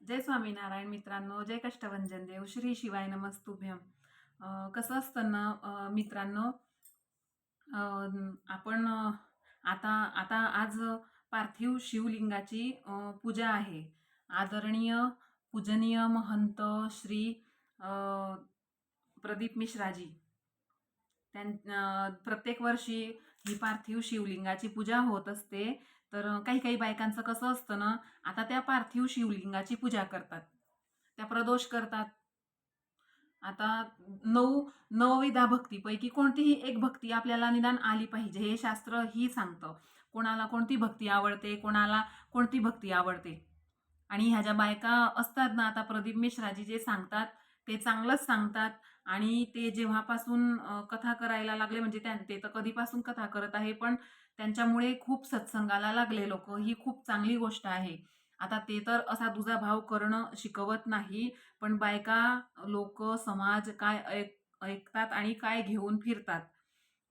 जय स्वामीनारायण मित्रांनो जय कष्टभंजन देव श्री शिवाय नमस्तुभ्यम कसं असतं ना मित्रांनो आपण आता आता आज पार्थिव शिवलिंगाची पूजा आहे. आदरणीय पूजनीय महंत श्री प्रदीप मिश्राजी. त्यां प्रत्येक वर्षी ही पार्थिव शिवलिंगाची पूजा होत असते. तर काही काही बायकांचं कसं असतं ना आता त्या पार्थिव शिवलिंगाची पूजा करतात. त्या प्रदोष करतात. आता नऊ नवविधा भक्तीपैकी कोणतीही एक भक्ती आपल्याला निदान आली पाहिजे हे शास्त्र ही सांगतं. कोणाला कोणती भक्ती आवडते कोणाला कोणती भक्ती आवडते. आणि ह्या ज्या बायका असतात ना आता प्रदीप मिश्राजी जे सांगतात ते चांगलंच सांगतात. आणि ते जेव्हापासून कथा करायला लागले म्हणजे त्यां ते तर कधीपासून कथा करत आहे पण त्यांच्यामुळे खूप सत्संगाला लागले लोक. ही खूप चांगली गोष्ट आहे. आता ते तर असा दुजा भाव करणं शिकवत नाही पण बायका लोक समाज काय ऐक ऐकतात आणि काय घेऊन फिरतात.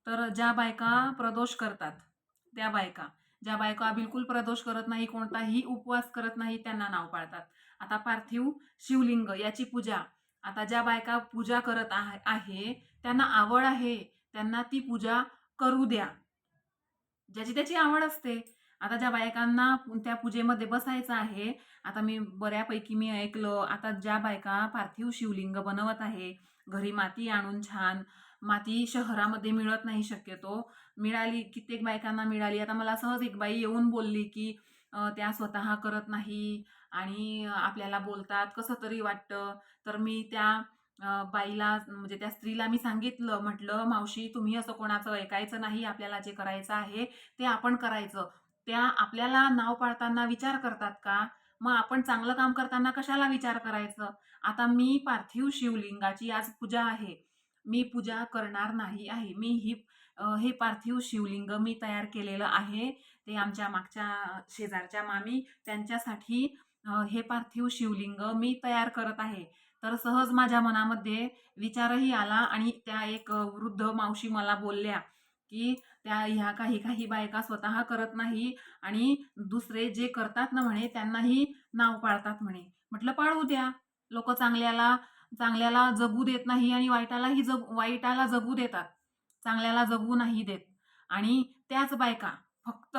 तर ज्या बायका प्रदोष करतात त्या बायका. ज्या बायका बिलकुल प्रदोष करत नाही कोणताही उपवास करत नाही त्यांना नाव पाळतात. आता पार्थिव शिवलिंग याची पूजा आता ज्या बायका पूजा करत आहे आहे, त्यांना आवड आहे त्यांना ती पूजा करू द्या. ज्याची त्याची आवड असते. आता ज्या बायकांना त्या पूजेमध्ये बसायचं आहे आता मी बऱ्यापैकी मी ऐकलं आता ज्या बायका पार्थिव शिवलिंग बनवत आहे घरी माती आणून छान माती शहरामध्ये मिळत नाही शक्यतो. मिळाली कित्येक बायकांना मिळाली. आता मला सहज एक बाई येऊन बोलली की त्या स्वतः करत नाही आणि आपल्याला बोलतात कसं तरी वाटतं? तर मी त्या बाईला म्हणजे त्या स्त्रीला मी सांगितलं म्हटलं मावशी तुम्ही असं कोणाचं ऐकायचं नाही आपल्याला जे करायचं आहे ते आपण करायचं. त्या आपल्याला नाव पाळताना विचार करतात का? मग आपण चांगलं काम करताना कशाला विचार करायचं? आता मी पार्थिव शिवलिंगाची आज पूजा आहे. मी पूजा करणार नाही आहे. मी ही हे पार्थिव शिवलिंग मी तयार केलेलं आहे. ते आमच्या मागच्या शेजारच्या मामी त्यांच्यासाठी हे पार्थिव शिवलिंग मी तयार करत आहे. तर सहज माझ्या मनामध्ये विचारही आला आणि त्या एक वृद्ध मावशी मला बोलल्या की त्या ह्या काही काही बायका स्वतः करत नाही आणि दुसरे जे करतात ना म्हणे त्यांनाही नाव पाळतात म्हणे. म्हटलं पाळू द्या. लोक चांगल्याला चांगल्याला जगू देत नाही आणि वाईटालाही जग वाईटाला जगू देतात. चांगल्याला जगू नाही देत. आणि त्याच बायका फक्त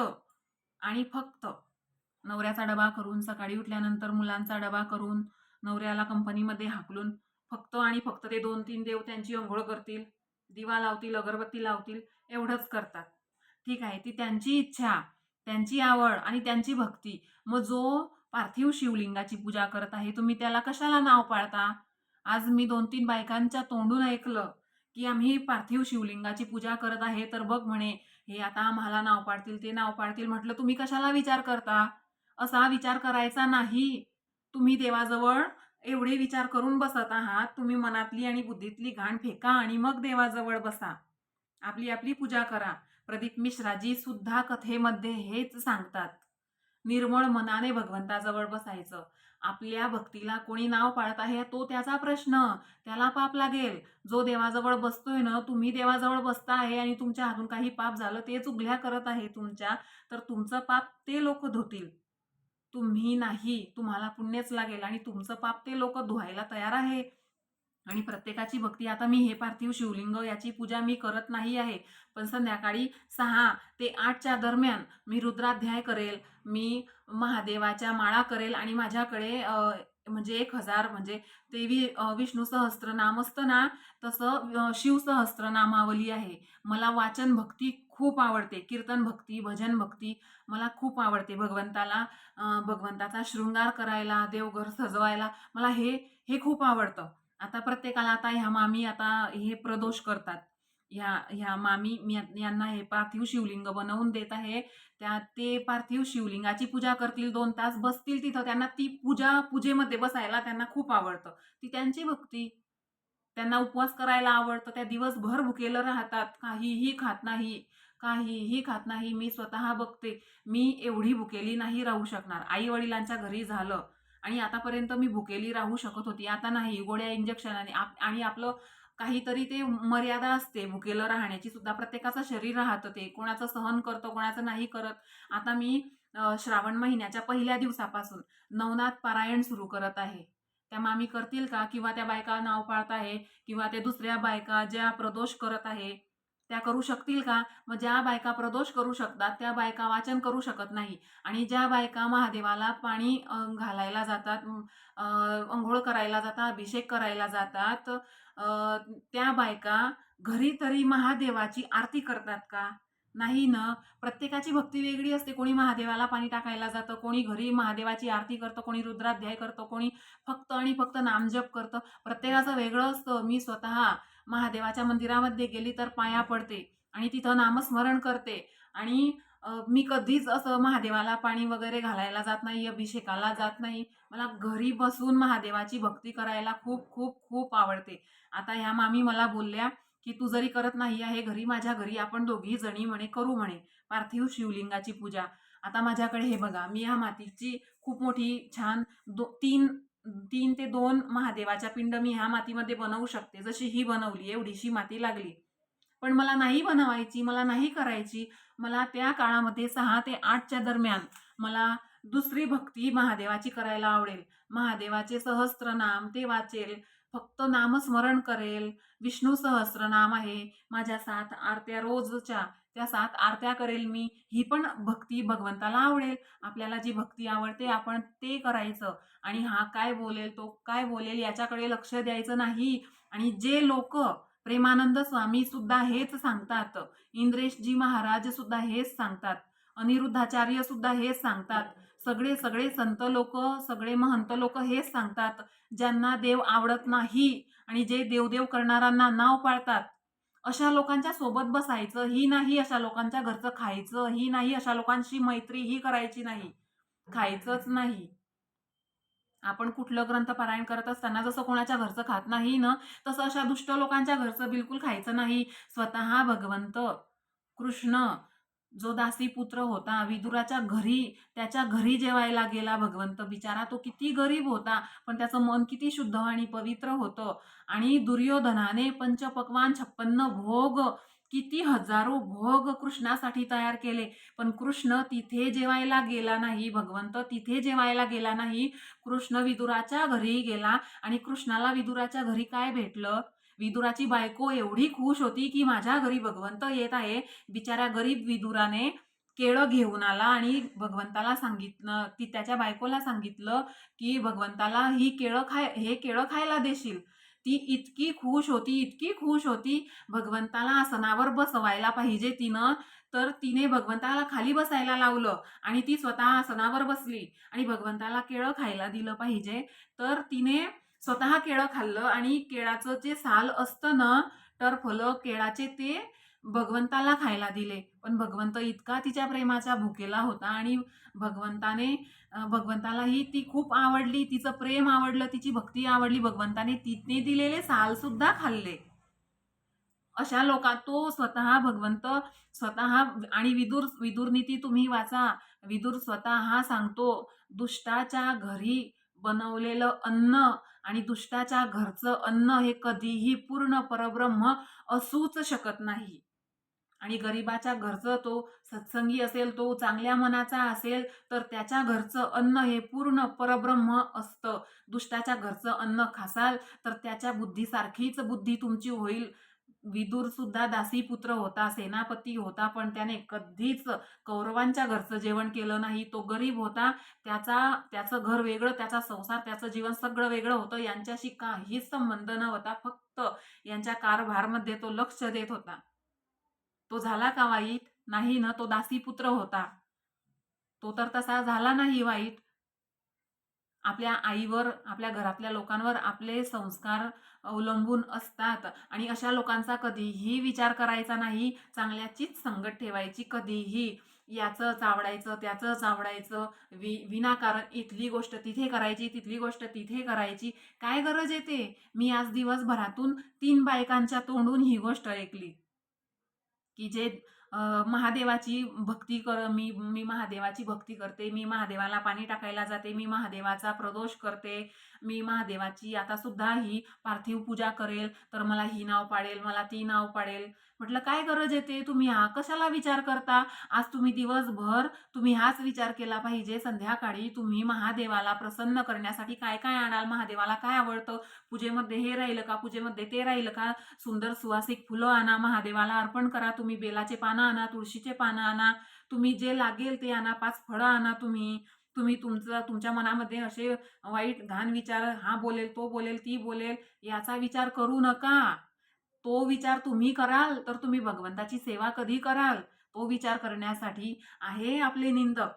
आणि फक्त नवऱ्याचा डबा करून सकाळी उठल्यानंतर मुलांचा डबा करून नवऱ्याला कंपनीमध्ये हाकलून फक्त आणि फक्त ते दोन तीन देव त्यांची अंघोळ करतील दिवा लावतील अगरबत्ती लावतील एवढंच करतात. ठीक आहे ती त्यांची इच्छा त्यांची आवड आणि त्यांची भक्ती. मग जो पार्थिव शिवलिंगाची पूजा करत आहे तुम्ही त्याला कशाला नाव पाळता? आज मी दोन तीन बायकांच्या तोंडून ऐकलं की आम्ही पार्थिव शिवलिंगाची पूजा करत आहे तर बघ म्हणे हे आता आम्हाला नाव पाडतील ते नाव पाडतील म्हटलं तुम्ही कशाला विचार करता? असा विचार करायचा नाही. तुम्ही देवाजवळ एवढे विचार करून बसत आहात. तुम्ही मनातली आणि बुद्धीतली घाण फेका आणि मग देवाजवळ बसा. आपली आपली पूजा करा. प्रदीप मिश्राजी सुद्धा कथेमध्ये हेच सांगतात. निर्मळ मनाने भगवंताजवळ बसायचं. आपल्या भक्तीला कोणी नाव पाळत आहे तो त्याचा प्रश्न. त्याला पाप लागेल. जो देवाजवळ बसतोय ना तुम्ही देवाजवळ बसता आहे आणि तुमच्या हातून काही पाप झालं ते चुगल्या करत आहे तुमच्या तर तुमचं पाप ते लोक धुतील. तुम्ही नाही तुम्हाला पुण्यच लागेल आणि तुमचं पाप ते लोक धुवायला तयार आहे. आणि प्रत्येकाची भक्ती आता मी हे पार्थिव शिवलिंग याची पूजा मी करत नाही आहे. पण संध्याकाळी सहा ते आठच्या दरम्यान मी रुद्राध्याय करेल मी महादेवाच्या माळा करेल आणि माझ्याकडे म्हणजे एक हजार म्हणजे देवी विष्णू सहस्त्र नाम असतं ना तसं शिव शिवसहस्त्र नामावली आहे. मला वाचन भक्ती खूप आवडते. कीर्तन भक्ती भजन भक्ती मला खूप आवडते भगवंताला भगवंताचा शृंगार करायला देवघर सजवायला मला हे हे खूप आवडतं. आता प्रत्येकाला आता ह्या मामी आता हे प्रदोष करतात. ह्या ह्या मामी मी यांना हे पार्थिव शिवलिंग बनवून देत आहे. त्या ते पार्थिव शिवलिंगाची पूजा करतील दोन तास बसतील तिथं. त्यांना ती पूजा पूजेमध्ये बसायला त्यांना खूप आवडतं. ती त्यांची भक्ती. त्यांना उपवास करायला आवडतं. त्या दिवसभर भुकेलं राहतात. काहीही खात नाही. काहीही खात नाही. मी स्वतः बघते. मी एवढी भुकेली नाही राहू शकणार. आई वडिलांच्या घरी झालं. आणि आतापर्यंत मी भुकेली राहू शकत होती. आता नाही. गोळ्या इंजेक्शनाने. आप आणि आपलं काहीतरी ते मर्यादा असते. भुकेलं राहण्याची सुद्धा प्रत्येकाचं शरीर राहतं ते. कोणाचं सहन करतं कोणाचं नाही करत. आता मी श्रावण महिन्याच्या पहिल्या दिवसापासून नवनाथ पारायण सुरू करत आहे. त्या मामी करतील का? किंवा त्या बायका नाव पाळत आहे? किंवा ते दुसऱ्या बायका ज्या प्रदोष करत आहे? त्या करू शकतील का? मग ज्या बायका प्रदोष करू शकतात त्या बायका वाचन करू शकत नाही. आणि ज्या बायका महादेवाला पाणी घालायला जातात अंघोळ करायला जातात अभिषेक करायला जातात त्या बायका घरी तरी महादेवाची आरती करतात का? नाही ना. प्रत्येकाची भक्ती वेगळी असते. कोणी महादेवाला पाणी टाकायला जातं कोणी घरी महादेवाची आरती करतं कोणी रुद्राध्याय करतं कोणी फक्त आणि फक्त नामजप करतं. प्रत्येकाचं वेगळं असतं. मी स्वतः महादेवाच्या मंदिरामध्ये गेली तर पाया पडते आणि तिथं नामस्मरण करते. आणि मी कधीच असं महादेवाला पाणी वगैरे घालायला जात नाही अभिषेकाला जात नाही. मला घरी बसून महादेवाची भक्ती करायला खूप खूप खूप आवडते. आता ह्या मामी मला बोलल्या की तू जरी करत नाही आहे घरी माझ्या घरी आपण दोघी जणी म्हणे करू म्हणे. पार्थिव शिवलिंगाची पूजा. आता माझ्याकडे हे बघा मी ह्या मातीची खूप मोठी छान दो तीन तीन ते दोन महादेवाच्या पिंड मी ह्या मातीमध्ये बनवू शकते जशी ही बनवली एवढीशी माती लागली. पण मला नाही बनवायची मला नाही करायची मला त्या काळामध्ये सहा ते आठच्या दरम्यान मला दुसरी भक्ती महादेवाची करायला आवडेल. महादेवाचे सहस्त्रनाम ते वाचेल फक्त नामस्मरण करेल. विष्णू नाम आहे. माझ्या सात आरत्या रोजच्या त्या सात आरत्या करेल मी. ही पण भक्ती भगवंताला आवडेल. आपल्याला जी भक्ती आवडते आपण ते करायचं. आणि हा काय बोलेल तो काय बोलेल याच्याकडे लक्ष द्यायचं नाही. आणि जे लोक प्रेमानंद स्वामी सुद्धा हेच सांगतात. इंद्रेशजी महाराज सुद्धा हेच सांगतात. अनिरुद्धाचार्य सुद्धा हेच सांगतात. सगळे सगळे संत लोक सगळे महंत लोक हेच सांगतात ज्यांना देव आवडत नाही आणि जे देवदेव करणाऱ्यांना नाव पाळतात. अशा लोकांच्या सोबत बसायचं ही नाही अशा लोकांच्या घरचं खायचं ही नाही अशा लोकांशी मैत्री ही करायची नाही. खायचंच नाही. आपण कुठलं ग्रंथ पारायण करत असताना जसं कोणाच्या घरचं खात नाही ना तसं अशा दुष्ट लोकांच्या घरचं बिलकुल खायचं नाही. स्वतः भगवंत कृष्ण जो दासी पुत्र होता विदुराच्या घरी त्याच्या घरी जेवायला गेला भगवंत बिचारा. तो किती गरीब होता पण त्याचं मन किती शुद्ध आणि पवित्र होतं. आणि दुर्योधनाने पंचपक्वान छप्पन्न भोग किती हजारो भोग कृष्णासाठी तयार केले. पण कृष्ण तिथे जेवायला गेला नाही भगवंत तिथे जेवायला गेला नाही. कृष्ण विदुराच्या घरी गेला आणि कृष्णाला विदुराच्या घरी काय भेटलं? विदुराची बायको एवढी खुश होती की माझ्या घरी भगवंत येत आहे. बिचाऱ्या गरीब विदुराने केळं घेऊन आला आणि भगवंताला सांगितलं ती त्याच्या बायकोला सांगितलं की भगवंताला ही केळं खाय हे केळं खायला देशील. ती इतकी खुश होती इतकी खुश होती. भगवंताला आसनावर बसवायला पाहिजे तिनं. तर तिने भगवंताला खाली बसायला लावलं आणि ती स्वतः आसनावर बसली आणि भगवंताला केळं खायला दिलं पाहिजे. तर तिने स्वतः केळं खाल्लं आणि केळाचं जे साल असतं ना टरफल केळाचे ते भगवंताला खायला दिले. पण भगवंत इतका तिच्या प्रेमाचा भुकेला होता आणि भगवंताने भगवंतालाही ती खूप आवडली तिचं प्रेम आवडलं तिची भक्ती आवडली भगवंताने तिने दिलेले साल सुद्धा खाल्ले. अशा लोका तो स्वतः भगवंत स्वतः आणि विदुर विदुर नीती तुम्ही वाचा. विदुर स्वतः सांगतो दुष्टाच्या घरी बनवलेलं अन्न आणि दुष्टाच्या घरचं अन्न हे कधीही पूर्ण परब्रह्म असूच शकत नाही. आणि गरिबाच्या घरचं तो सत्संगी असेल तो चांगल्या मनाचा असेल तर त्याच्या घरचं अन्न हे पूर्ण परब्रह्म असतं. दुष्टाच्या घरचं अन्न खासाल तर त्याच्या बुद्धीसारखीच बुद्धी तुमची होईल. विदूर सुद्धा दासी पुत्र होता सेनापती होता पण त्याने कधीच कौरवांच्या घरचं जेवण केलं नाही. तो गरीब होता. त्याचा त्याचं घर वेगळं त्याचा संसार त्याचं जीवन सगळं वेगळं होतं. यांच्याशी काहीच संबंध न होता फक्त यांच्या कारभारमध्ये तो लक्ष देत होता. तो झाला का वाईट? नाही ना. तो दासी पुत्र होता. तो तर तसा झाला नाही वाईट. आपल्या आईवर आपल्या घरातल्या लोकांवर आपले संस्कार अवलंबून असतात. आणि अशा लोकांचा कधीही विचार करायचा नाही. चांगल्याचीच संगत ठेवायची कधीही. याचं आवडायचं त्याचंच आवडायचं वि विनाकारण इथली गोष्ट तिथे करायची तिथली गोष्ट तिथे करायची. काय गरज येते मी आज दिवसभरातून तीन बायकांच्या तोंडून ही गोष्ट ऐकली. की जे महादेवाची भक्ती कर मी मी महादेवाची भक्ती करते मी महादेवाला पाणी टाकायला जाते मी महादेवाचा प्रदोष करते मी महादेवाची आता सुद्धा ही पार्थिव पूजा करेल तर मला ही नाव पाडेल मला ती नाव पाडेल. म्हटलं काय गरज येते तुम्ही हा कशाला विचार करता? आज तुम्ही दिवसभर तुम्ही हाच विचार केला पाहिजे. संध्याकाळी तुम्ही महादेवाला प्रसन्न करण्यासाठी काय काय आणाल? महादेवाला काय आवडतं? पूजेमध्ये हे राहिलं का? पूजेमध्ये ते राहिलं का? सुंदर सुवासिक फुलं आणा महादेवाला अर्पण करा. तुम्ही बेलाचे पानं आणा तुळशीचे पानं आणा. तुम्ही जे लागेल ते आणा पाच फळं आणा तुम्ही. तुम्ही तुमचं तुमच्या मनामध्ये असे वाईट घाण विचार हा बोलेल तो बोलेल ती बोलेल याचा विचार करू नका. तो विचार तुम्ही कराल तर तुम्ही भगवंताची सेवा कधी कराल? तो विचार करण्यासाठी आहे आपले निंदक.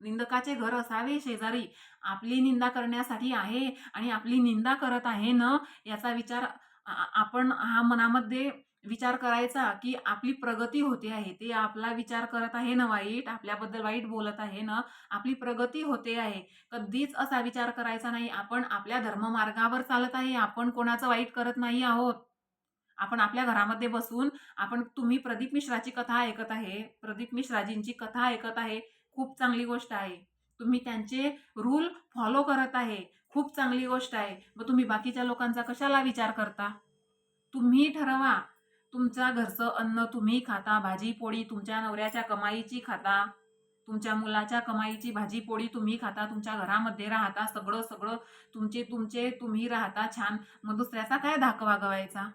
निंदकाचे घर असावे शेजारी. आपली निंदा करण्यासाठी आहे आणि आपली निंदा करत आहे ना याचा विचार आपण हा मनामध्ये विचार करायचा की आपली प्रगती होते आहे. ते आपला विचार करत आहे ना वाईट आपल्याबद्दल वाईट बोलत आहे ना आपली प्रगती होते आहे. कधीच असा विचार करायचा नाही. आपण आपल्या धर्ममार्गावर चालत आहे. आपण कोणाचं वाईट करत नाही आहोत. आपण आपल्या घरामध्ये बसून आपण तुम्ही प्रदीप मिश्राची कथा ऐकत आहे प्रदीप मिश्राजींची कथा ऐकत आहे खूप चांगली गोष्ट आहे. तुम्ही त्यांचे रूल फॉलो करत आहे खूप चांगली गोष्ट आहे. मग तुम्ही बाकीच्या लोकांचा कशाला विचार करता? तुम्ही ठरवा. तुमच्या घरचं अन्न तुम्ही खाता भाजी पोळी तुमच्या नवऱ्याच्या कमाईची खाता तुमच्या मुलाच्या कमाईची भाजी पोळी तुम्ही खाता तुमच्या घरामध्ये राहता सगळं सगळं तुमचे तुमचे तुम्ही राहता छान. मग दुसऱ्याचा काय धाक वागवायचा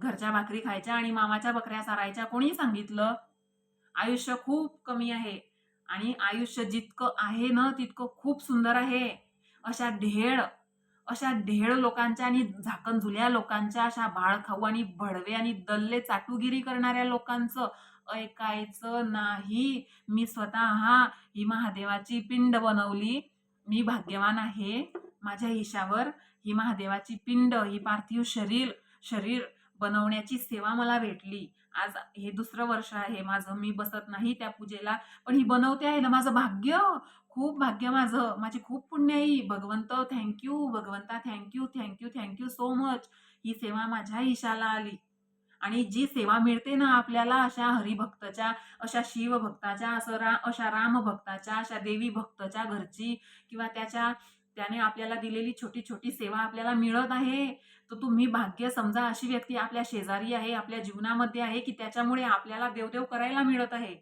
घरच्या भाकरी खायच्या आणि मामाच्या बकऱ्या सारायच्या कोणी सांगितलं. आयुष्य खूप कमी आहे. आणि आयुष्य जितकं आहे ना तितकं खूप सुंदर आहे. अशा ढेळ अशा ढेळ लोकांच्या आणि झाकण झुल्या लोकांच्या अशा बाळखाऊ आणि भडवे आणि दल्ले चाटुगिरी करणाऱ्या लोकांचं ऐकायचं नाही. मी स्वतः ही महादेवाची पिंड बनवली. मी भाग्यवान आहे. माझ्या हिशावर ही महादेवाची पिंड ही पार्थिव शरीर शरीर बनवण्याची सेवा मला भेटली. आज हे दुसरं वर्ष आहे. माझं मी बसत नाही त्या पूजेला. पण ही बनवते आहे ना माझं भाग्य. खूप भाग्य माझं. माझी खूप पुण्य आहे. भगवंत थँक्यू भगवंता thank you thank you thank you so much ही सेवा माझ्या ईशाला आली. आणि जी सेवा मिळते ना आपल्याला अशा हरिभक्तच्या अशा शिवभक्ताच्या असं रा अशा रामभक्ताच्या अशा देवी भक्तच्या घरची किंवा त्याच्या त्याने आपल्याला दिलेली छोटी छोटी सेवा आपल्याला मिळत आहे. तर तुम्ही भाग्य समजा अशी व्यक्ती आपल्या शेजारी आहे आपल्या जीवनामध्ये आहे की त्याच्यामुळे आपल्याला देवदेव करायला मिळत आहे.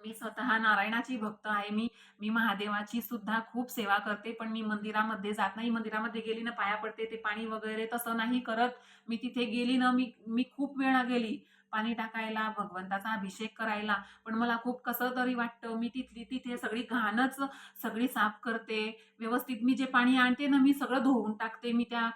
मी स्वतः नारायणाची भक्त आहे. मी मी महादेवाची सुद्धा खूप सेवा करते पण मी मंदिरामध्ये जात नाही. मंदिरामध्ये गेली ना पाया पडते ते पाणी वगैरे तसं नाही करत. मी तिथे गेली ना मी मी खूप वेळा गेली. पाणी टाकायला भगवंताचा अभिषेक करायला. पण मला खूप कसं तरी वाटतं मी तिथली तिथे सगळी घाणच सगळी साफ करते. व्यवस्थित मी जे पाणी आणते ना मी सगळं धुवून टाकते. मी त्या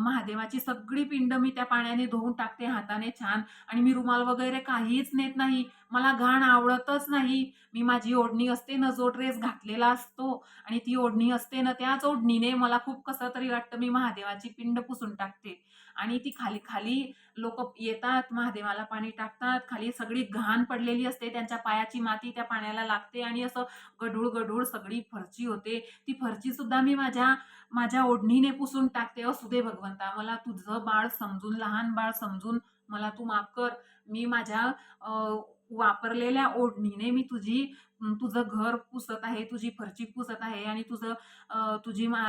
महादेवाची सगळी पिंड मी त्या पाण्याने धुवून टाकते हाताने छान. आणि मी रुमाल वगैरे काहीच नेत नाही. मला घाण आवडतच नाही. मी माझी ओढणी असते ना जो ड्रेस घातलेला असतो आणि ती ओढणी असते ना त्याच ओढणीने मला खूप कसं तरी वाटतं मी महादेवाची पिंड पुसून टाकते. आणि ती खाली खाली लोक येतात महादेवाला पाणी टाकतात खाली सगळी घाण पडलेली असते त्यांच्या पायाची माती त्या पाण्याला लागते आणि असं गढूळ गढूळ सगळी फरची होते. ती फरची सुद्धा मी माझ्या माझ्या ओढणीने पुसून टाकते. असू दे भगवंता मला तुझं बाळ समजून लहान बाळ समजून मला तू माफ कर. मी माझ्या वापरलेल्या ओढणीने मी तुझी तुझं घर पुसत आहे तुझी फरची पुसत आहे आणि तुझं तुझी मा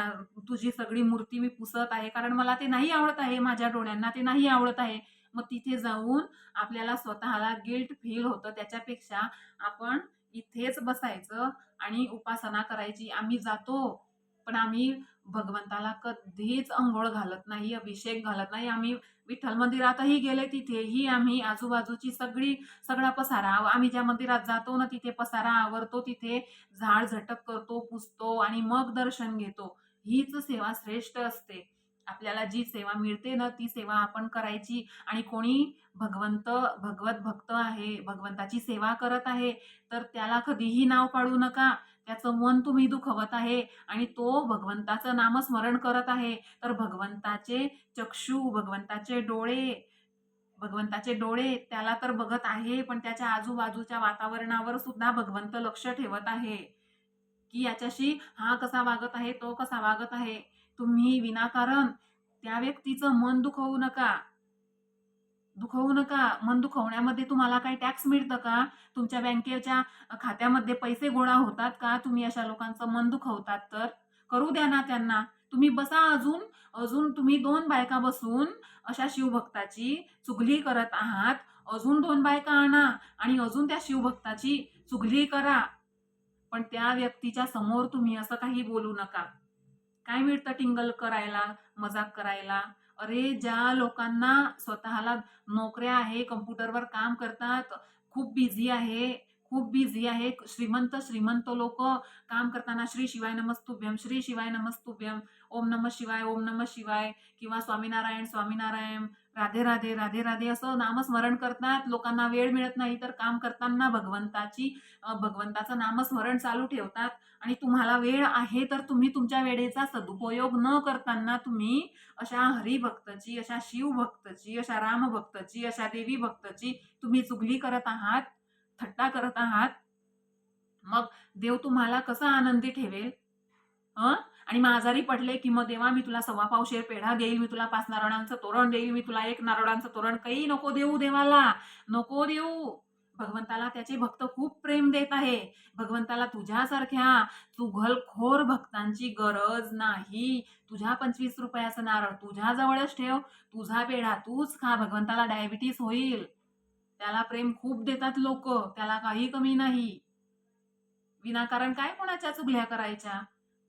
तुझी सगळी मूर्ती मी पुसत आहे. कारण मला ते नाही आवडत आहे माझ्या डोळ्यांना ते नाही आवडत आहे. मग तिथे जाऊन आपल्याला स्वतःला गिल्ट फील होतं. त्याच्यापेक्षा आपण इथेच बसायचं आणि उपासना करायची. आम्ही जातो पण आम्ही भगवंताला कधीच अंघोळ घालत नाही अभिषेक घालत नाही. आम्ही विठ्ठल मंदिरातही गेले तिथेही आम्ही आजूबाजूची सगळी सगळा पसारा आम्ही ज्या मंदिरात जातो ना तिथे पसारा आवरतो तिथे झाड झटक करतो पुसतो आणि मग दर्शन घेतो. हीच सेवा श्रेष्ठ असते. आपल्याला जी सेवा मिळते ना ती सेवा आपण करायची आणि कोणी भगवंत भगवत भक्त आहे भगवंताची सेवा करत आहे तर त्याला कधीही नाव पाडू नका. त्याचं मन तुम्ही दुखवत आहे आणि तो भगवंताचं नामस्मरण करत आहे. तर भगवंताचे चक्षू भगवंताचे डोळे भगवंताचे डोळे त्याला तर बघत आहे पण त्याच्या आजूबाजूच्या वातावरणावर सुद्धा भगवंत लक्ष ठेवत आहे. की याच्याशी हा कसा वागत आहे तो कसा वागत आहे तुम्ही विनाकारण त्या व्यक्तीचं मन दुखवू नका. दुखवू नका. मन दुखवण्यामध्ये तुम्हाला काही टॅक्स मिळतं का? तुमच्या बँकेच्या खात्यामध्ये पैसे गोळा होतात का? तुम्ही अशा लोकांचं मन दुखवतात तर? करू द्या ना त्यांना. तुम्ही बसा अजून. अजून तुम्ही दोन बायका बसून अशा शिवभक्ताची चुगली करत आहात. अजून दोन बायका आणा आणि अजून त्या शिवभक्ताची चुगली करा. पण त्या व्यक्तीच्या समोर तुम्ही असं काही बोलू नका. काय मिळतं टिंगल करायला मजाक करायला? अरे ज्या लोकांना स्वतःला नोकऱ्या आहे कम्प्युटरवर काम करतात खूप बिझी आहे खूप बिझी आहे श्रीमंत श्रीमंत लोक काम करताना श्री शिवाय नमस्तुभ्यम श्री शिवाय नमस्तुभ्यम ओम नम शिवाय ओम नम शिवाय किंवा स्वामीनारायण स्वामीनारायण राधे राधे राधे राधे असं नामस्मरण करतात. लोकांना वेळ मिळत नाही तर काम करताना भगवंताची भगवंताचं नामस्मरण चालू ठेवतात. आणि तुम्हाला वेळ आहे तर तुम्ही तुमच्या वेळेचा सदुपयोग न करताना तुम्ही अशा हरिभक्तची अशा शिवभक्तची अशा रामभक्तची अशा देवी भक्तची तुम्ही चुगली करत आहात थट्टा करत आहात. मग देव तुम्हाला कसा आनंदी ठेवेल? हं? आणि मग आजारी पडले की मग देवा मी तुला सव्वा पावशेर पेढा देईल मी तुला पाच नारळांचं तोरण देईल मी तुला एक नारळांचं तोरण काही नको देऊ देवाला नको देऊ. भगवंताला त्याचे भक्त खूप प्रेम देत आहे. भगवंताला तुझ्यासारख्या चुघलखोर भक्तांची गरज नाही. तुझ्या पंचवीस रुपयाचं नारळ तुझ्याजवळच ठेव तुझा पेढा तूच खा भगवंताला डायबिटीस होईल. त्याला प्रेम खूप देतात लोक त्याला काही कमी नाही. विनाकारण काय कोणाच्या चुगल्या करायच्या?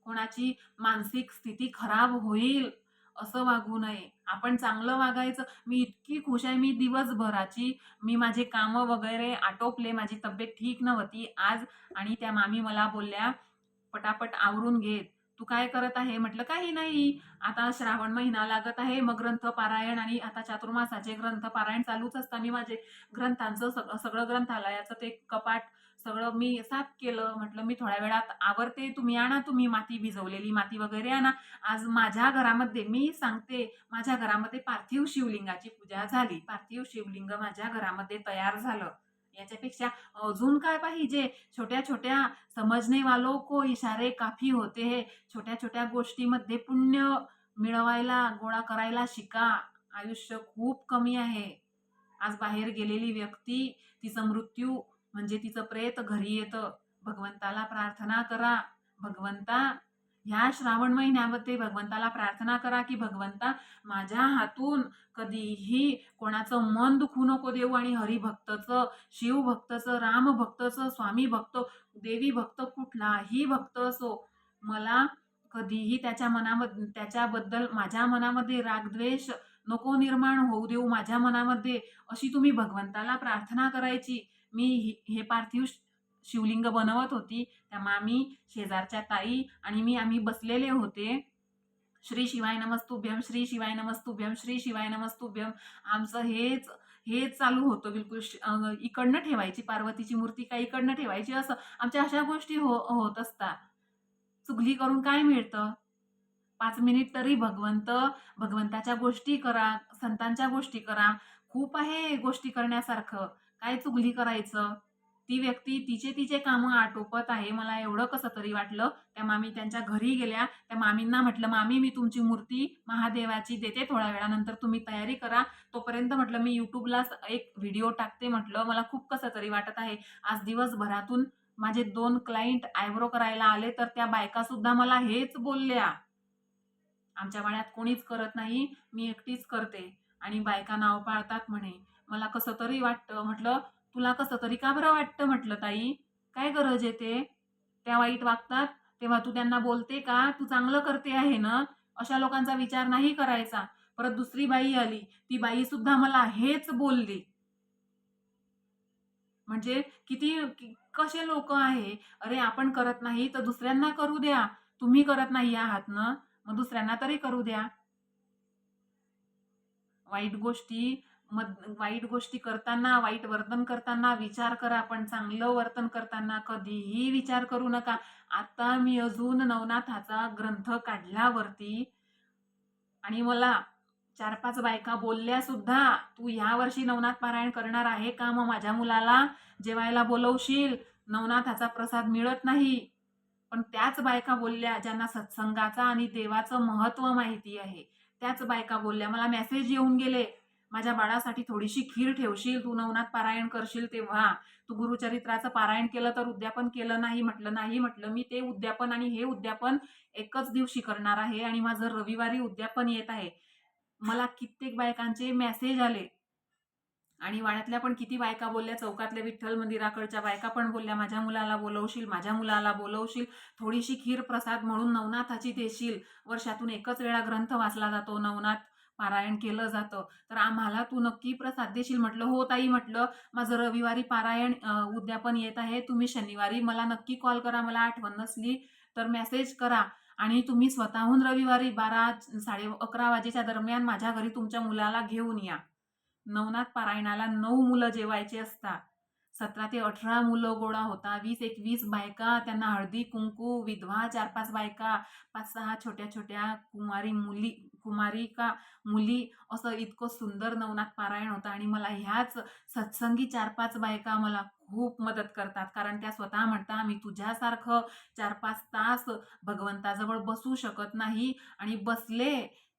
कोणाची मानसिक स्थिती खराब होईल असं वागू नये. आपण चांगलं वागायचं. मी इतकी खुश आहे. मी दिवसभराची मी माझे कामं वगैरे आटोपले. माझी तब्येत ठीक नव्हती आज आणि त्या मामी मला बोलल्या पटापट आवरून घेत. तू काय करत आहे? म्हटलं काही नाही. आता श्रावण महिना लागत आहे. मग ग्रंथ पारायण आणि आता चातुर्मासाचे ग्रंथ पारायण चालूच असतं. मी माझे ग्रंथांचं सग सगळं ग्रंथालयाचं ते कपाट सगळं मी साफ केलं म्हटलं मी थोड्या वेळात आवरते तुम्ही आणा तुम्ही माती भिजवलेली माती वगैरे आणा आज माझ्या घरामध्ये मी सांगते माझ्या घरामध्ये पार्थिव शिवलिंगाची पूजा झाली. पार्थिव शिवलिंग माझ्या घरामध्ये तयार झालं. याच्यापेक्षा अजून काय पाहिजे? छोट्या छोट्या समजनेवालो को इशारे काफी होते हे. छोट्या छोट्या गोष्टीमध्ये पुण्य मिळवायला गोळा करायला शिका. आयुष्य खूप कमी आहे. आज बाहेर गेलेली व्यक्ती तिचा मृत्यू म्हणजे तिचं प्रेत घरी येतं. भगवंताला प्रार्थना करा. भगवंता ह्या श्रावण महिन्यामध्ये भगवंताला प्रार्थना करा की भगवंता माझ्या हातून कधीही कोणाचं मन दुखू नको देऊ आणि हरिभक्तचं शिवभक्तचं रामभक्तचं स्वामी भक्त देवी भक्त कुठलाही भक्त असो मला कधीही त्याच्या मनामध्ये त्याच्याबद्दल माझ्या मनामध्ये रागद्वेष नको निर्माण होऊ देऊ. माझ्या मनामध्ये अशी तुम्ही भगवंताला प्रार्थना करायची. मी हे पार्थिव शिवलिंग बनवत होती. त्या मामी शेजारच्या ताई आणि मी आम्ही बसलेले होते. श्री शिवाय नमस्तुभ्यम श्री शिवाय नमस्तुभ्यम श्री शिवाय नमस्तुभ्यम. आमचं हेच हेच चालू होतं बिलकुल. इकडनं ठेवायची पार्वतीची मूर्ती का इकडनं ठेवायची असं आमच्या अशा गोष्टी हो होत असतात. चुगली करून काय मिळतं? पाच मिनिट तरी भगवंत भगवंताच्या गोष्टी करा संतांच्या गोष्टी करा. खूप आहे गोष्टी करण्यासारखं. काय चुगली करायचं? ती व्यक्ती तिचे तिचे कामं आटोपत आहे. मला एवढं कसं तरी वाटलं. त्या मामी त्यांच्या घरी गेल्या. त्या मामींना म्हटलं मामी मी तुमची मूर्ती महादेवाची देते थोड्या वेळानंतर. तुम्ही तयारी करा. तोपर्यंत म्हटलं मी युट्यूबला एक व्हिडिओ टाकते. म्हटलं मला खूप कसं तरी वाटत आहे. आज दिवसभरातून माझे दोन क्लायंट आयब्रो करायला आले तर त्या बायका सुद्धा मला हेच बोलल्या. आमच्या वाड्यात कोणीच करत नाही. मी एकटीच करते. आणि बायका नाव पाळतात म्हणे. मला कसं तरी वाटतं म्हटलं तुला कसं तरी का बरं वाटतं म्हटलं ताई? काय गरज येते त्या वाईट वागतात तेव्हा तू त्यांना बोलते का? तू चांगलं करते आहे ना? अशा लोकांचा विचार नाही करायचा. परत दुसरी बाई आली ती बाई सुद्धा मला हेच बोलली. म्हणजे किती कि- कसे लोक आहे? अरे आपण करत नाही तर दुसऱ्यांना करू द्या. तुम्ही करत नाही आहात ना? मग दुसऱ्यांना तरी करू द्या. वाईट गोष्टी वाईट गोष्टी करताना वाईट वर्तन करताना विचार करा पण चांगलं वर्तन करताना कधीही विचार करू नका. आता मी अजून नवनाथाचा ग्रंथ काढल्यावरती आणि मला चार पाच बायका बोलल्या सुद्धा तू ह्या वर्षी नवनाथ पारायण करणार आहे का? मग माझ्या मुलाला जेवायला बोलवशील? नवनाथाचा प्रसाद मिळत नाही. पण त्याच बायका बोलल्या ज्यांना सत्संगाचा आणि देवाचं महत्त्व माहिती आहे. त्याच बायका बोलल्या मला मेसेज येऊन गेले. माझ्या बाळासाठी थोडीशी खीर ठेवशील तू नवनाथ पारायण करशील तेव्हा. तू गुरुचरित्राचं पारायण केलं तर उद्यापन केलं नाही म्हटलं नाही म्हटलं. मी ते उद्यापन आणि हे उद्यापन एकच दिवशी करणार आहे आणि माझं रविवारी उद्यापन येत आहे. मला कित्येक बायकांचे मेसेज आले. आणि वाड्यातल्या पण किती बायका बोलल्या चौकातल्या विठ्ठल मंदिराकडच्या बायका पण बोलल्या माझ्या मुलाला बोलवशील माझ्या मुलाला बोलवशील थोडीशी खीर प्रसाद म्हणून नवनाथाची देशील. वर्षातून एकच वेळा ग्रंथ वाचला जातो नवनाथ पारायण केलं जातं. तर आम्हाला तू नक्की प्रसाद देशील म्हटलं हो ताई म्हटलं माझं रविवारी पारायण उद्यापन येत आहे. तुम्ही शनिवारी मला नक्की कॉल करा मला आठवण नसली तर मेसेज करा. आणि तुम्ही स्वतःहून रविवारी बारा साडे अकरा वाजेच्या दरम्यान माझ्या घरी तुमच्या मुलाला घेऊन या. नवनाथ पारायणाला नऊ मुलं जेवायची असतात. सतरा ते अठरा मुलं गोळा होता. वीस एकवीस बायका त्यांना हळदी कुंकू विधवा चार पाच बायका पाच सहा छोट्या छोट्या कुमारी मुली कुमारी का मुली असं इतकं सुंदर नवनाथ पारायण होतं आणि मला ह्याच सत्संगी चार पाच बायका मला खूप मदत करतात. कारण त्या स्वतः म्हणता मी तुझ्यासारखं चार पाच तास भगवंताजवळ बसू शकत नाही आणि बसले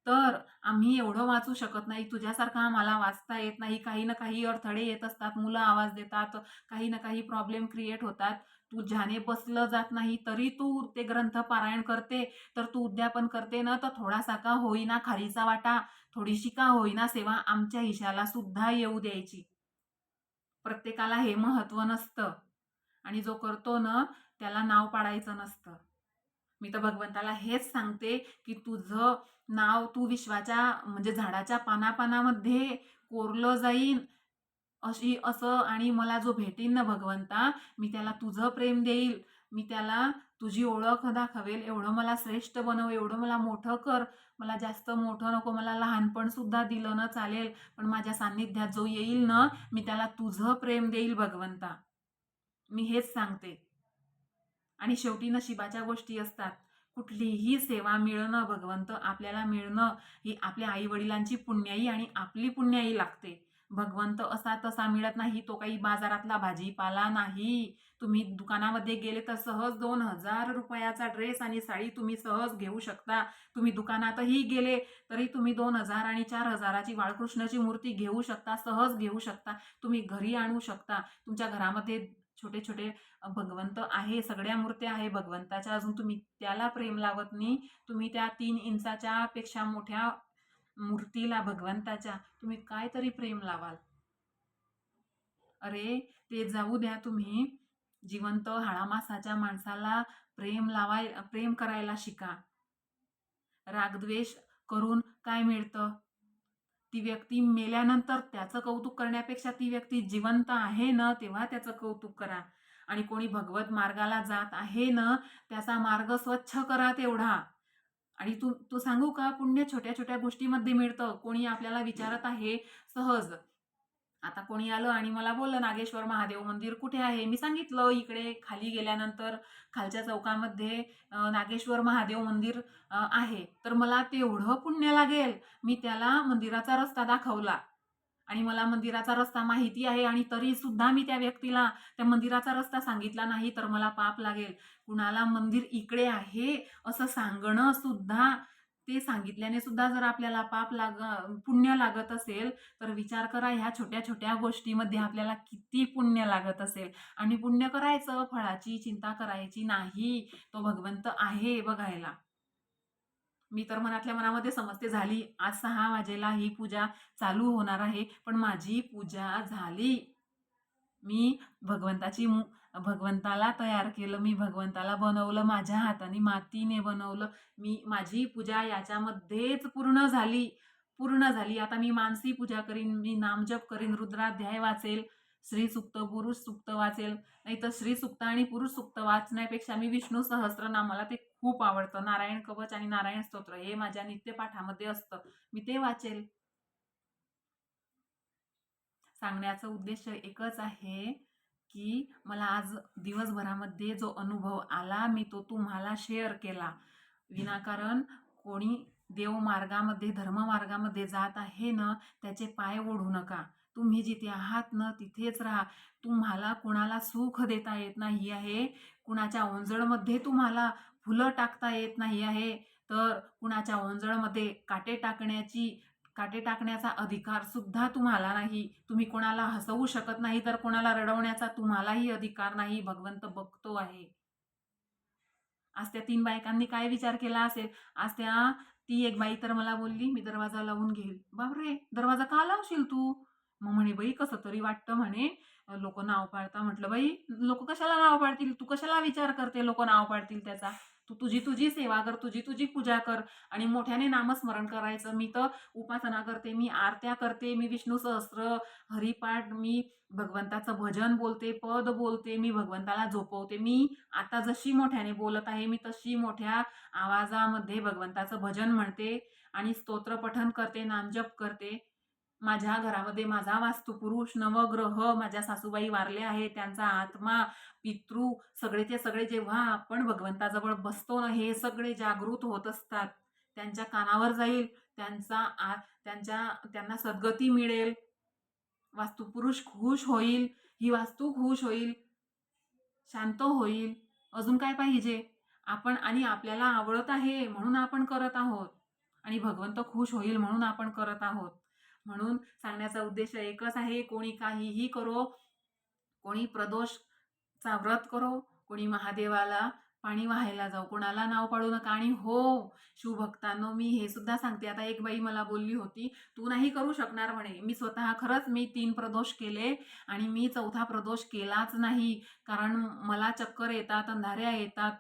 तर आम्ही एवढं वाचू शकत नाही. तुझ्यासारखा आम्हाला वाचता येत नाही. काही ना काही अडथळे येत असतात. मुलं आवाज देतात. काही ना काही प्रॉब्लेम क्रिएट होतात. तुझ्याने बसलं जात नाही तरी तू ते ग्रंथ पारायण करते. तर तू उद्यापन करते ना तर थोडासा का होईना खारीचा वाटा थोडीशी का होईना सेवा आमच्या हिशाला सुद्धा येऊ द्यायची. प्रत्येकाला हे महत्त्व नसतं. आणि जो करतो ना त्याला नाव पाडायचं नसतं. मी तर भगवंताला हेच सांगते की तुझं नाव तू विश्वाच्या म्हणजे झाडाच्या पानापानामध्ये कोरलं जाईन. अशी असं आणि मला जो भेटीन ना भगवंता मी त्याला तुझं प्रेम देईल. मी त्याला तुझी ओळख दाखवेल. एवढं मला श्रेष्ठ बनव एवढं मला मोठं कर. मला जास्त मोठं नको मला लहानपण सुद्धा दिलं ना चालेल. पण माझ्या सान्निध्यात जो येईल ना मी त्याला तुझं प्रेम देईल भगवंता. मी हेच सांगते. आणि शेवटी नशिबाच्या गोष्टी असतात. कुठलीही सेवा मिळणं भगवंत आपल्याला मिळणं ही आपल्या आई वडिलांची पुण्याई आणि आपली पुण्याई लागते. भगवंत असा तसा मिळत नाही तो काही बाजारातला भाजीपाला नाही. तुम्ही दुकानामध्ये गेले तर सहज दोन हजार रुपयाचा ड्रेस आणि साडी तुम्ही सहज घेऊ शकता. तुम्ही दुकानातही गेले तरी तुम्ही दोन हजार आणि चार हजाराची बाळकृष्णाची मूर्ती घेऊ शकता सहज घेऊ शकता. तुम्ही घरी आणू शकता. तुमच्या घरामध्ये छोटे छोटे भगवंत आहे सगळ्या मूर्त्या आहे भगवंताच्या अजून तुम्ही त्याला प्रेम लावत नाही. तुम्ही त्या तीन इंचाच्या पेक्षा मोठ्या मूर्तीला भगवंताच्या तुम्ही काय तरी प्रेम लावाल. अरे ते जाऊ द्या तुम्ही. जिवंत हाळामासाच्या माणसाला प्रेम लावाय प्रेम करायला शिका. रागद्वेष करून काय मिळतं? ती व्यक्ती मेल्यानंतर त्याचं कौतुक करण्यापेक्षा ती व्यक्ती जिवंत आहे ना तेव्हा त्याचं कौतुक करा. आणि कोणी भगवत मार्गाला जात आहे ना त्याचा मार्ग स्वच्छ करा तेवढा. आणि तू तू सांगू का पुण्य छोट्या छोट्या गोष्टीमध्ये मिळतं. कोणी आपल्याला विचारत आहे सहज. आता कोणी आलं आणि मला बोललं नागेश्वर महादेव मंदिर कुठे आहे? मी सांगितलं इकडे खाली गेल्यानंतर खालच्या चौकामध्ये नागेश्वर महादेव मंदिर आहे. तर मला तेवढं पुण्य लागेल. मी त्याला मंदिराचा रस्ता दाखवला आणि मला मंदिराचा रस्ता माहिती आहे आणि तरी सुद्धा मी त्या व्यक्तीला त्या मंदिराचा रस्ता सांगितला नाही तर मला पाप लागेल. कुणाला मंदिर इकडे आहे असं सांगणं सुद्धा ते सांगितल्याने सुद्धा जर आपल्याला पाप लाग पुण्य लागत असेल तर विचार करा ह्या छोट्या छोट्या गोष्टीमध्ये आपल्याला किती पुण्य लागत असेल. आणि पुण्य करायचं फळाची चिंता करायची नाही तो भगवंत आहे बघायला. मी तर मनातल्या मनामध्ये समजते झाली आज सहा वाजेला ही पूजा चालू होणार आहे पण माझी पूजा झाली. मी भगवंताची मू भगवंताला तयार केलं मी भगवंताला बनवलं माझ्या हाताने मातीने बनवलं मी माझी पूजा याच्यामध्येच पूर्ण झाली पूर्ण झाली. आता मी मानसी पूजा करीन मी नामजप करीन रुद्राध्याय वाचेल श्री सुक्त पुरुष सुक्त वाचेल. नाही तर श्री सुक्त आणि पुरुष सुक्त वाचण्यापेक्षा मी विष्णू सहस्र मला ते खूप आवडतं. नारायण कवच आणि नारायण स्तोत्र हे माझ्या नित्यपाठामध्ये असतं. मी ते वाचेल. सांगण्याचा उद्देश एकच आहे की मला आज दिवसभरामध्ये जो अनुभव आला मी तो तुम्हाला शेअर केला. विनाकारण कोणी देव मार्गामध्ये धर्म मार्गामध्ये जात आहे ना त्याचे पाय ओढू नका. तुम्ही जिथे आहात ना तिथेच राहा. तुम्हाला कुणाला सुख देता येत नाही आहे कुणाच्या ओंजळमध्ये तुम्हाला फुलं टाकता येत नाही आहे तर कुणाच्या ओंजळमध्ये काटे टाकण्याची काटे टाकण्याचा अधिकार सुद्धा तुम्हाला नाही. तुम्ही कोणाला हसवू शकत नाही तर कोणाला रडवण्याचा तुम्हालाही अधिकार नाही भगवंत बघतो आहे. आज त्या तीन बायकांनी काय विचार केला असेल? आज त्या ती एक बाई तर मला बोलली मी दरवाजा लावून घेईल. बापरे! दरवाजा का लावशील तू? मग म्हणे बाई कसं तरी वाटतं म्हणे लोक नाव पाडता. म्हटलं बाई लोक कशाला नाव पाडतील? तू कशाला विचार करते लोक नाव पाडतील त्याचा? तू तुझी तुझी सेवा कर तुझी तुझी पूजा कर आणि मोठ्याने नामस्मरण करायचं. मी तर उपासना करते मी आरत्या करते मी विष्णू सहस्र हरिपाठ मी भगवंताचं भजन बोलते पद बोलते मी भगवंताला झोपवते. मी आता जशी मोठ्याने बोलत आहे मी तशी मोठ्या आवाजामध्ये भगवंताचं भजन म्हणते आणि स्तोत्र पठन करते नामजप करते. माझ्या घरामध्ये माझा वास्तुपुरुष नवग्रह माझ्या सासूबाई वारले आहे त्यांचा आत्मा पितृ सगळेचे सगळे जेव्हा आपण भगवंताजवळ बसतो ना हे सगळे जागृत होत असतात. त्यांच्या कानावर जाईल त्यांचा आ त्यांच्या त्यांना सद्गती मिळेल. वास्तुपुरुष खुश होईल ही वास्तू खुश होईल शांत होईल. अजून काय पाहिजे? आपण आणि आपल्याला आवडत आहे म्हणून आपण करत आहोत आणि भगवंत खुश होईल म्हणून आपण करत आहोत. म्हणून सांगण्याचा उद्देश एकच आहे कोणी काहीही करो कोणी प्रदोषचा व्रत करो कोणी महादेवाला पाणी वाहायला जाऊ कोणाला नाव पाडू नका. आणि हो शिवभक्तांनो मी हे सुद्धा सांगते. आता एक बाई मला बोलली होती तू नाही करू शकणार म्हणे. मी स्वतः खरंच मी तीन प्रदोष केले आणि मी चौथा प्रदोष केलाच नाही. कारण मला चक्कर येतात अंधाऱ्या येतात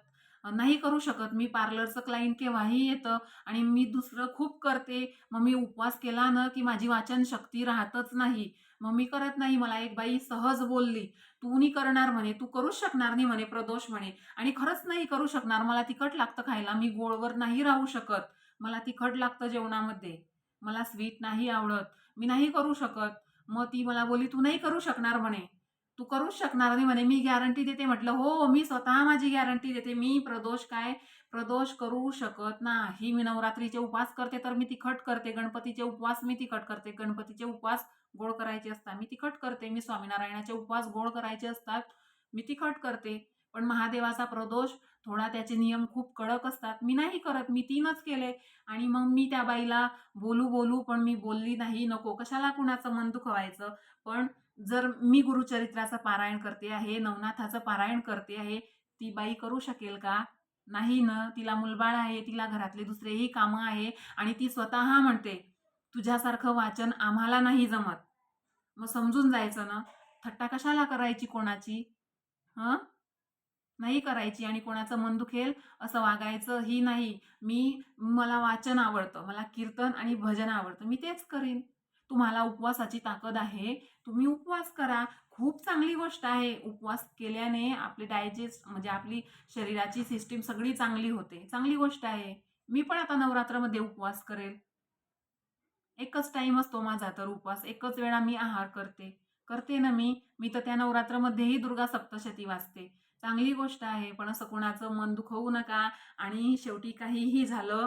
नाही करू शकत. मी पार्लरचं क्लाइंट केव्हाही येतं आणि मी दुसरं खूप करते. मग मी उपवास केला ना की माझी वाचन शक्ती राहतच नाही. मग मी करत नाही. मला एक बाई सहज बोलली तू नाही करणार म्हणे. तू करूच शकणार नाही म्हणे प्रदोष म्हणे. आणि खरंच नाही करू शकणार. मला तिखट लागतं खायला. मी गोळवर नाही राहू शकत. मला तिखट लागतं जेवणामध्ये. मला स्वीट नाही आवडत. मी नाही करू शकत. मग ती मला बोली तू नाही करू शकणार म्हणे. तू करूच शकणार. नाही म्हणे मी गॅरंटी देते. म्हटलं हो मी स्वतः माझी गॅरंटी देते. मी प्रदोष काय? प्रदोष करू शकत नाही. मी नवरात्रीचे उपवास करते तर मी तिखट करते. गणपतीचे उपवास मी तिखट करते. गणपतीचे उपवास गोड करायचे असतात. मी तिखट करते. मी स्वामीनारायणाचे उपवास गोड करायचे असतात. मी तिखट करते. पण महादेवाचा प्रदोष थोडा त्याचे नियम खूप कडक असतात. मी नाही करत. मी तीनच केले. आणि मग मी त्या बाईला बोलू बोलू पण मी बोलली नाही. नको. कशाला कुणाचं मन दुखवायचं? पण जर मी गुरुचरित्राचं पारायण करते आहे नवनाथाचं पारायण करते आहे ती बाई करू शकेल का? नाही ना तिला मुलबाळ आहे तिला घरातले दुसरेही कामं आहे आणि ती स्वतः म्हणते तुझ्यासारखं वाचन आम्हाला नाही जमत. मग समजून जायचं ना? थट्टा कशाला करायची कोणाची? हं? नाही करायची आणि कोणाचं मन दुखेल असं वागायचं ही नाही. मी मला वाचन आवडतं मला कीर्तन आणि भजन आवडतं मी तेच करीन. तुम्हाला उपवासाची ताकद आहे तुम्ही उपवास करा. खूप चांगली गोष्ट आहे. उपवास केल्याने आपली डायजेस्ट म्हणजे आपली शरीराची सिस्टीम सगळी चांगली होते. चांगली गोष्ट आहे. मी पण आता नवरात्रामध्ये उपवास करेल. एकच टाइम असतो माझा तर उपवास. एकच वेळा मी आहार करते. करते ना मी? मी तर त्या नवरात्रामध्येही दुर्गा सप्तशती वाचते. चांगली गोष्ट आहे. पण असं कोणाचं मन दुखवू नका. आणि शेवटी काहीही झालं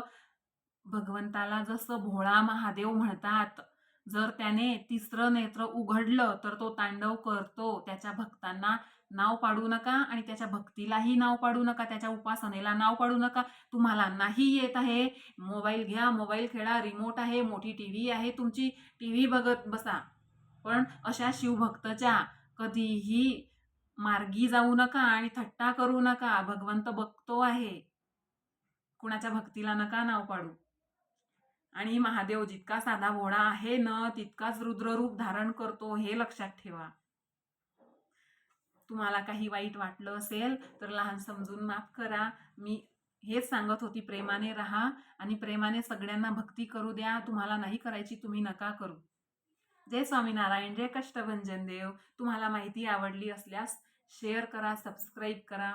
भगवंताला जसं भोळा महादेव म्हणतात जर त्याने तिसरं नेत्र उघडलं तर तो तांडव करतो. त्याच्या भक्तांना नाव पाडू नका आणि त्याच्या भक्तीलाही नाव पाडू नका. त्याच्या उपासनेला नाव पाडू नका. तुम्हाला नाही येत आहे. मोबाईल घ्या मोबाईल खेळा रिमोट आहे मोठी टी व्ही आहे तुमची टी व्ही बघत बसा. पण अशा शिवभक्तच्या कधीही मार्गी जाऊ नका आणि थट्टा करू नका. भगवंत बघतो आहे. कुणाच्या भक्तीला नका नाव पाडू. आणि महादेव जितका साधा भोळा आहे न तितकाच रुद्ररूप धारण करतो हे लक्षात ठेवा. तुम्हाला काही वाईट वाटलं असेल तर लहान समजून माफ करा. मी हेच सांगत होती प्रेमाने राहा आणि प्रेमाने सगळ्यांना भक्ती करू द्या. तुम्हाला नाही करायची तुम्ही नका करू. जय स्वामीनारायण जय कष्टभंजन देव. तुम्हाला माहिती आवडली असल्यास शेअर करा सबस्क्राईब करा.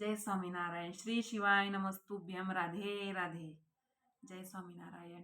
जय स्वामीनारायण. श्री शिवाय नमस्तुभ्यम राधे राधे. जय स्वामीनारायण